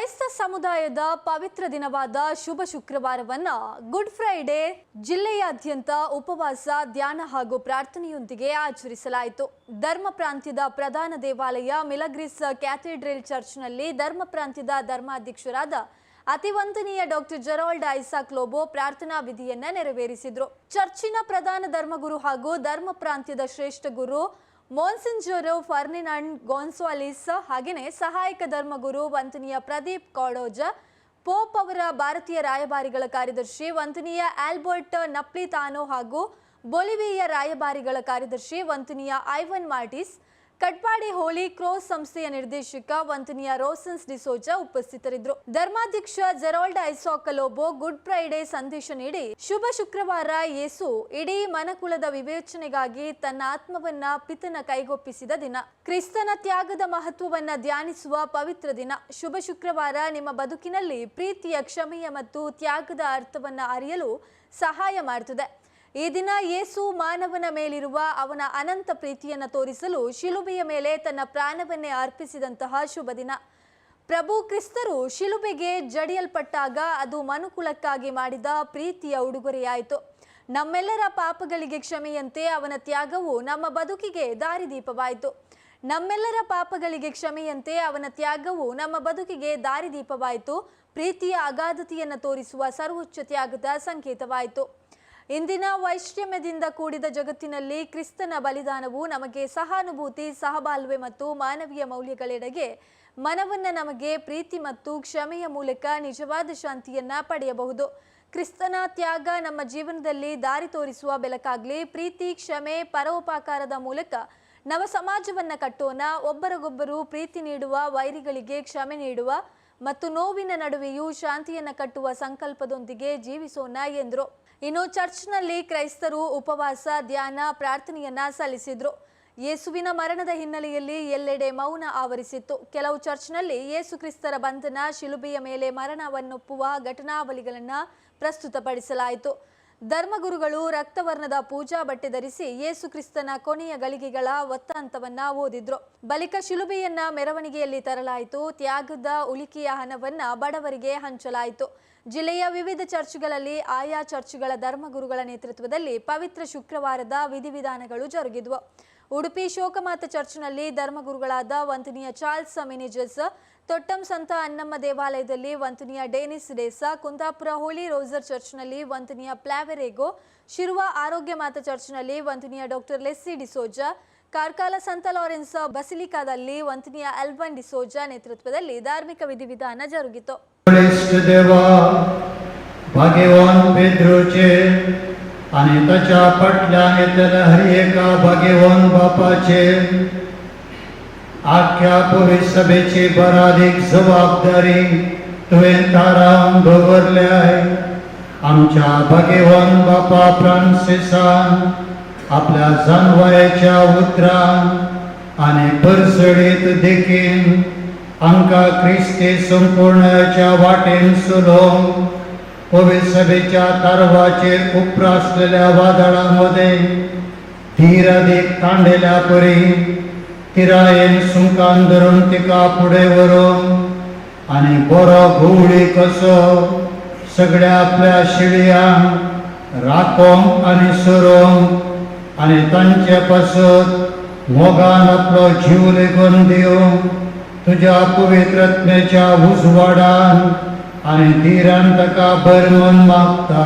ಕ್ರೈಸ್ತ ಸಮುದಾಯದ ಪವಿತ್ರ ದಿನವಾದ ಶುಭ ಶುಕ್ರವಾರವನ್ನ ಗುಡ್ ಫ್ರೈಡೆ ಜಿಲ್ಲೆಯಾದ್ಯಂತ ಉಪವಾಸ, ಧ್ಯಾನ ಹಾಗೂ ಪ್ರಾರ್ಥನೆಯೊಂದಿಗೆ ಆಚರಿಸಲಾಯಿತು. ಧರ್ಮ ಪ್ರಾಂತ್ಯದ ಪ್ರಧಾನ ದೇವಾಲಯ ಮಿಲಗ್ರಿಸ್ ಕ್ಯಾಥೆಡ್ರಲ್ ಚರ್ಚ್ನಲ್ಲಿ ಧರ್ಮ ಪ್ರಾಂತ್ಯದ ಧರ್ಮಾಧ್ಯಕ್ಷರಾದ ಅತಿವಂದನೀಯ ಡಾಕ್ಟರ್ ಜೆರಾಲ್ಡ್ ಐಸಾಕ್ ಲೋಬೋ ಪ್ರಾರ್ಥನಾ ವಿಧಿಯನ್ನ ನೆರವೇರಿಸಿದ್ರು. ಚರ್ಚಿನ ಪ್ರಧಾನ ಧರ್ಮಗುರು ಹಾಗೂ ಧರ್ಮ ಪ್ರಾಂತ್ಯದ ಶ್ರೇಷ್ಠ ಗುರು ಮೋನ್ಸೆಂಜೋರೋ ಫರ್ನಿನಾಂಡ್ ಗೋನ್ಸ್ವಾಲಿಸ್ ಹಾಗೆಯೇ ಸಹಾಯಕ ಧರ್ಮಗುರು ವಂತನಿಯ ಪ್ರದೀಪ್ ಕಾಡೋಜ, ಪೋಪ್ ಅವರ ಭಾರತೀಯ ರಾಯಭಾರಿಗಳ ಕಾರ್ಯದರ್ಶಿ ವಂತನಿಯ ಆಲ್ಬರ್ಟ್ ನಪ್ಲಿತಾನೋ ಹಾಗೂ ಬೊಲಿವಿಯ ರಾಯಭಾರಿಗಳ ಕಾರ್ಯದರ್ಶಿ ವಂತನಿಯ Ivan Martis Katpadi holy cross ಸಂಸ್ಥೆಯ ನಿರ್ದೇಶಕ ವಂತನಿಯ ರೋಸನ್ಸ್ ಡಿಸೋಜಾ ಉಪಸ್ಥಿತರಿದ್ದರು. ಧರ್ಮಾಧ್ಯಕ್ಷ Gerald Isaac Lobo good Friday ಸಂದೇಶ ನೀಡಿ, ಶುಭ ಶುಕ್ರವಾರ ಯೇಸು ಇಡೀ ಮನಕುಲದ ವಿವೇಚನೆಗಾಗಿ ತನ್ನ ಆತ್ಮವನ್ನ ಪಿತನ ಕೈಗೊಪ್ಪಿಸಿದ ದಿನ. ಕ್ರಿಸ್ತನ ತ್ಯಾಗದ ಮಹತ್ವವನ್ನ ಧ್ಯಾನಿಸುವ ಪವಿತ್ರ ದಿನ. ಶುಭ ಶುಕ್ರವಾರ ನಿಮ್ಮ ಬದುಕಿನಲ್ಲಿ ಪ್ರೀತಿಯ ಕ್ಷಮೆಯ ಮತ್ತು ತ್ಯಾಗದ ಅರ್ಥವನ್ನ ಅರಿಯಲು ಸಹಾಯ ಮಾಡುತ್ತದೆ ಈ ದಿನ ಯೇಸು ಮಾನವನ ಮೇಲಿರುವ ಅವನ ಅನಂತ ಪ್ರೀತಿಯನ್ನು ತೋರಿಸಲು ಶಿಲುಬೆಯ ಮೇಲೆ ತನ್ನ ಪ್ರಾಣವನ್ನೇ ಅರ್ಪಿಸಿದಂತಹ ಶುಭ ದಿನ. ಪ್ರಭು ಕ್ರಿಸ್ತರು ಶಿಲುಬೆಗೆ ಜಡಿಯಲ್ಪಟ್ಟಾಗ ಅದು ಮನುಕುಲಕ್ಕಾಗಿ ಮಾಡಿದ ಪ್ರೀತಿಯ ಉಡುಗೊರೆಯಾಯಿತು. ನಮ್ಮೆಲ್ಲರ ಪಾಪಗಳಿಗೆ ಕ್ಷಮೆಯಂತೆ ಅವನ ತ್ಯಾಗವು ನಮ್ಮ ಬದುಕಿಗೆ ದಾರಿದೀಪವಾಯಿತು. ನಮ್ಮೆಲ್ಲರ ಪಾಪಗಳಿಗೆ ಕ್ಷಮೆಯಂತೆ ಅವನ ತ್ಯಾಗವು ನಮ್ಮ ಬದುಕಿಗೆ ದಾರಿದೀಪವಾಯಿತು. ಪ್ರೀತಿಯ ಅಗಾಧತೆಯನ್ನು ತೋರಿಸುವ ಸರ್ವೋಚ್ಚ ತ್ಯಾಗದ ಸಂಕೇತವಾಯಿತು. ಇಂದಿನ ವೈಷಮ್ಯದಿಂದ ಕೂಡಿದ ಜಗತ್ತಿನಲ್ಲಿ ಕ್ರಿಸ್ತನ ಬಲಿದಾನವು ನಮಗೆ ಸಹಾನುಭೂತಿ, ಸಹಬಾಳ್ವೆ ಮತ್ತು ಮಾನವೀಯ ಮೌಲ್ಯಗಳೆಡೆಗೆ ಮನವನ್ನ ನಮಗೆ ಪ್ರೀತಿ ಮತ್ತು ಕ್ಷಮೆಯ ಮೂಲಕ ನಿಜವಾದ ಶಾಂತಿಯನ್ನ ಪಡೆಯಬಹುದು. ಕ್ರಿಸ್ತನ ತ್ಯಾಗ ನಮ್ಮ ಜೀವನದಲ್ಲಿ ದಾರಿ ತೋರಿಸುವ ಬೆಳಕಾಗ್ಲಿ, ಪ್ರೀತಿ, ಕ್ಷಮೆ, ಪರೋಪಕಾರದ ಮೂಲಕ ನವ ಸಮಾಜವನ್ನ ಕಟ್ಟೋಣ, ಒಬ್ಬರಿಗೊಬ್ಬರು ಪ್ರೀತಿ ನೀಡುವ, ವೈರಿಗಳಿಗೆ ಕ್ಷಮೆ ನೀಡುವ ಮತ್ತು ನೋವಿನ ನಡುವೆಯೂ ಶಾಂತಿಯನ್ನು ಕಟ್ಟುವ ಸಂಕಲ್ಪದೊಂದಿಗೆ ಜೀವಿಸೋಣ ಎಂದರು. ಇನ್ನು ಚರ್ಚ್ನಲ್ಲಿ ಕ್ರೈಸ್ತರು ಉಪವಾಸ, ಧ್ಯಾನ, ಪ್ರಾರ್ಥನೆಯನ್ನ ಸಲ್ಲಿಸಿದ್ರು. ಯೇಸುವಿನ ಮರಣದ ಹಿನ್ನೆಲೆಯಲ್ಲಿ ಎಲ್ಲೆಡೆ ಮೌನ ಆವರಿಸಿತ್ತು. ಕೆಲವು ಚರ್ಚ್ನಲ್ಲಿ ಯೇಸು ಕ್ರಿಸ್ತರ ಬಂಧನ, ಶಿಲುಬೆಯ ಮೇಲೆ ಮರಣವನ್ನೊಪ್ಪುವ ಘಟನಾವಳಿಗಳನ್ನು ಪ್ರಸ್ತುತಪಡಿಸಲಾಯಿತು. ಧರ್ಮಗುರುಗಳು ರಕ್ತವರ್ಣದ ಪೂಜಾ ಬಟ್ಟೆ ಧರಿಸಿ ಯೇಸು ಕ್ರಿಸ್ತನ ಕೊನೆಯ ಗಳಿಗೆಗಳ ಒತ್ತಾಂತವನ್ನ ಓದಿದ್ರು. ಬಳಿಕ ಶಿಲುಬೆಯನ್ನ ಮೆರವಣಿಗೆಯಲ್ಲಿ ತರಲಾಯಿತು. ತ್ಯಾಗದ ಉಳಿಕೆಯ ಹಣವನ್ನ ಬಡವರಿಗೆ ಹಂಚಲಾಯಿತು. ಜಿಲ್ಲೆಯ ವಿವಿಧ ಚರ್ಚ್ಗಳಲ್ಲಿ ಆಯಾ ಚರ್ಚ್ಗಳ ಧರ್ಮಗುರುಗಳ ನೇತೃತ್ವದಲ್ಲಿ ಪವಿತ್ರ ಶುಕ್ರವಾರದ ವಿಧಿವಿಧಾನಗಳು ಜರುಗಿದ್ವು. ಉಡುಪಿ ಶೋಕಮಾತ ಚರ್ಚ್ನಲ್ಲಿ ಧರ್ಮಗುರುಗಳಾದ ವಂತನಿಯ ಚಾರ್ಲ್ಸ್ ಮಿನಿಜಸ್ ತೊಟ್ಟಂ ಸಂತ ಅನ್ನಮ್ಮ ದೇವಾಲಯದಲ್ಲಿ ವಂತನಿಯ ಡೇನಿಸ್ ಡೇಸಾ ಕುಂದಾಪುರ ಹೋಲಿ ರೋಸರ್ ಚರ್ಚ್ನಲ್ಲಿ ವಂತನಿಯ ಪ್ಲಾವೆರೇಗೋ, ಶಿರುವ ಆರೋಗ್ಯ ಮಾತ ಚರ್ಚ್ನಲ್ಲಿ ವಂತನಿಯ ಡಾಕ್ಟರ್ ಲೆಸ್ಸಿ ಡಿಸೋಜ, ಕಾರ್ಕಾಲ ಸಂತ ಲಾರೆನ್ಸ್ ಬಸಿಲಿಕಾದಲ್ಲಿ ವಂತನಿಯ ಅಲ್ಬನ್ ಡಿಸೋಜ ನೇತೃತ್ವದಲ್ಲಿ ಧಾರ್ಮಿಕ ವಿಧಿವಿಧಾನ ಜರುಗಿತು. आणि त्याच्या पटल्याने त्याला हरी एका भाग्यवान बापाचे आख्या पोलीस सभेची बराधिक जबाबदारी तुवें ताराम दवरले आहे. आमच्या भाग्यवान बापा फ्रांसिसान आपल्या जानवयाच्या उतरान आणि परसडीत देखीन आमका क्रिस्ती संपूर्णाच्या वाटेन सुलोवंक पवित्र सभेच्या उप्र असलेल्या वादळामध्ये धीर अधिक तांडेल्या परी तिरायेन सुंकान धरून तिका फुडें वरून आनी बरो घुवळी कसो सगळ्या आपल्या शिळयांक राखोंक आनी सरोंक आनी तांचे पासत मोगान आपलो जीव लेगून दिवंक तुझ्या पवित्रत्मेच्या उजवाडान आणि धीरांत का भर मन मागता.